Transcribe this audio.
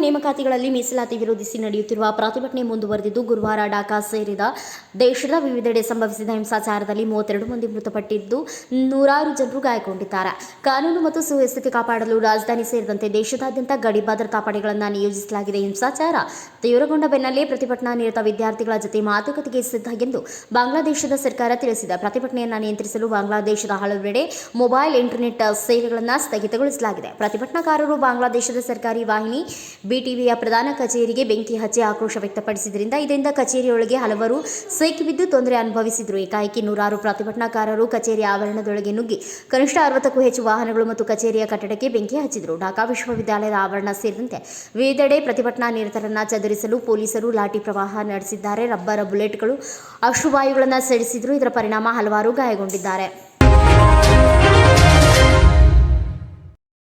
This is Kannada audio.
ನೇಮಕಾತಿಗಳಲ್ಲಿ ಮೀಸಲಾತಿ ವಿರೋಧಿಸಿ ನಡೆಯುತ್ತಿರುವ ಪ್ರತಿಭಟನೆ ಮುಂದುವರೆದಿದ್ದು ಗುರುವಾರ ಡಾಕಾ ಸೇರಿದ ದೇಶದ ವಿವಿಧೆಡೆ ಸಂಭವಿಸಿದ ಹಿಂಸಾಚಾರದಲ್ಲಿ ಮೂವತ್ತೆರಡು ಮಂದಿ ಮೃತಪಟ್ಟಿದ್ದು ನೂರಾರು ಜನರು ಗಾಯಗೊಂಡಿದ್ದಾರೆ. ಕಾನೂನು ಮತ್ತು ಸುವ್ಯವಸ್ಥೆ ಕಾಪಾಡಲು ರಾಜಧಾನಿ ಸೇರಿದಂತೆ ದೇಶದಾದ್ಯಂತ ಗಡಿ ಭದ್ರತಾ ಪಡೆಗಳನ್ನು ನಿಯೋಜಿಸಲಾಗಿದೆ ಹಿಂಸಾಚಾರ. ತೀವ್ರಗೊಂಡ ಬೆನ್ನಲ್ಲೇ ಪ್ರತಿಭಟನಾ ನಿರತ ವಿದ್ಯಾರ್ಥಿಗಳ ಜೊತೆ ಮಾತುಕತೆಗೆ ಸಿದ್ಧ ಎಂದು ಬಾಂಗ್ಲಾದೇಶದ ಸರ್ಕಾರ ತಿಳಿಸಿದೆ. ಪ್ರತಿಭಟನೆಯನ್ನು ನಿಯಂತ್ರಿಸಲು ಬಾಂಗ್ಲಾದೇಶದ ಹಲವೆಡೆ ಮೊಬೈಲ್, ಇಂಟರ್ನೆಟ್ ಸೇವೆಗಳನ್ನು ಸ್ಥಗಿತಗೊಳಿಸಲಾಗಿದೆ. ಪ್ರತಿಭಟನಾಕಾರರು ಬಾಂಗ್ಲಾದೇಶದ ಸರ್ಕಾರಿ ವಾಹಿನಿ ಬಿಟಿವಿಯ ಪ್ರಧಾನ ಕಚೇರಿಗೆ ಬೆಂಕಿ ಹಚ್ಚಿ ಆಕ್ರೋಶ ವ್ಯಕ್ತಪಡಿಸಿದ್ರಿಂದ ಇದರಿಂದ ಕಚೇರಿಯೊಳಗೆ ಹಲವರು ಸಿಕ್ಕಿಬಿದ್ದು ತೊಂದರೆ ಅನುಭವಿಸಿದರು. ಏಕಾಏಕಿ ನೂರಾರು ಪ್ರತಿಭಟನಾಕಾರರು ಕಚೇರಿ ಆವರಣದೊಳಗೆ ನುಗ್ಗಿ ಕನಿಷ್ಠ ಅರವತ್ತಕ್ಕೂ ಹೆಚ್ಚು ವಾಹನಗಳು ಮತ್ತು ಕಚೇರಿಯ ಕಟ್ಟಡಕ್ಕೆ ಬೆಂಕಿ ಹಚ್ಚಿದರು. ಢಾಕಾ ವಿಶ್ವವಿದ್ಯಾಲಯದ ಆವರಣ ಸೇರಿದಂತೆ ವಿವಿಧೆಡೆ ಪ್ರತಿಭಟನಾ ನಿರತರನ್ನ ಚದುರಿಸಲು ಪೊಲೀಸರು ಲಾಠಿ ಪ್ರವಾಹ ನಡೆಸಿದ್ದಾರೆ. ರಬ್ಬರ್ ಬುಲೆಟ್ಗಳು ಅಶ್ರುವಾಯುಗಳನ್ನು ಸಿಡಿಸಿದ್ರು. ಇದರ ಪರಿಣಾಮ ಹಲವಾರು ಗಾಯಗೊಂಡಿದ್ದಾರೆ.